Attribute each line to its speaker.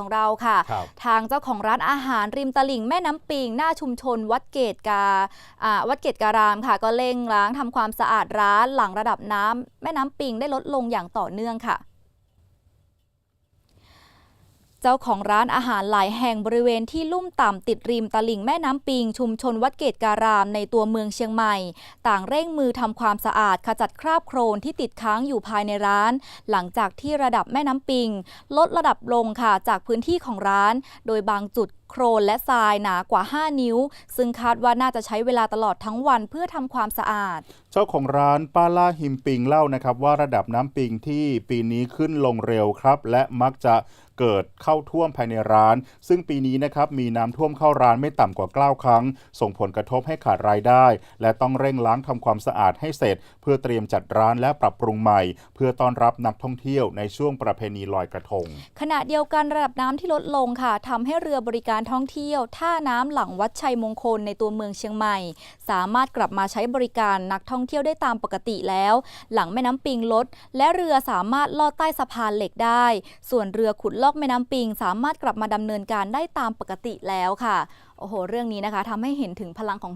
Speaker 1: ของเราค่ะ
Speaker 2: ครับ
Speaker 1: ทางเจ้าของร้านอาหารริมตลิ่งแม่น้ำปิง หน้าชุมชนวัดเกตกาอ่าวัดเกตการามค่ะ ก็เร่งล้างทำความสะอาดร้านหลังระดับน้ำแม่น้ำปิงได้ลดลงอย่างต่อเนื่องค่ะ เจ้าของร้านอาหารหลายแห่งบริเวณที่ลุ่มต่ำติดริมตลิ่งแม่น้ำปิง ชุมชนวัดเกตการามในตัวเมืองเชียงใหม่ ต่างเร่งมือทำความสะอาดขจัดคราบโครนที่ติดค้างอยู่ภายในร้าน หลังจากที่ระดับแม่น้ำปิง ลดระดับลงค่ะจากพื้นที่ของร้าน โดยบางจุด โครนและทรายหนากว่า 5 นิ้ว ซึ่งคาดว่าน่าจะใช้เวลาตลอดทั้งวันเพื่อทำความสะอาด
Speaker 2: เจ้าของร้านป้าล่าหิมปิงเล่านะครับว่าระดับน้ำปิงที่ปีนี้ขึ้นลงเร็วครับ และมักจะเกิดเข้าท่วมภายในร้าน ซึ่งปีนี้นะครับมีน้ำท่วมเข้าร้านไม่ต่ำกว่า 9 ครั้ง ส่งผลกระทบให้ขาดรายได้ และต้องเร่งล้างทำความสะอาดให้เสร็จ เพื่อเตรียมจัดร้านและปรับปรุงใหม่ เพื่อต้อนรับนักท่องเที่ยวในช่วงประเพณีลอยกระทง
Speaker 1: ขณะเดียวกันระดับน้ำที่ลดลงค่ะทำให้เรือบริการท่องเที่ยว ท่าน้ำหลังวัดชัยมงคลในตัวเมืองเชียงใหม่ สามารถกลับมาใช้บริการนักท่องเที่ยวได้ตามปกติแล้ว หลังแม่น้ำปิงลด และเรือสามารถลอดใต้สะพานเหล็กได้ ส่วนเรือขุดลอกแม่น้ำปิง สามารถกลับมาดำเนินการได้ตามปกติแล้วค่ะโอ้โห เรื่องนี้นะคะทำให้เห็นถึงพลังของ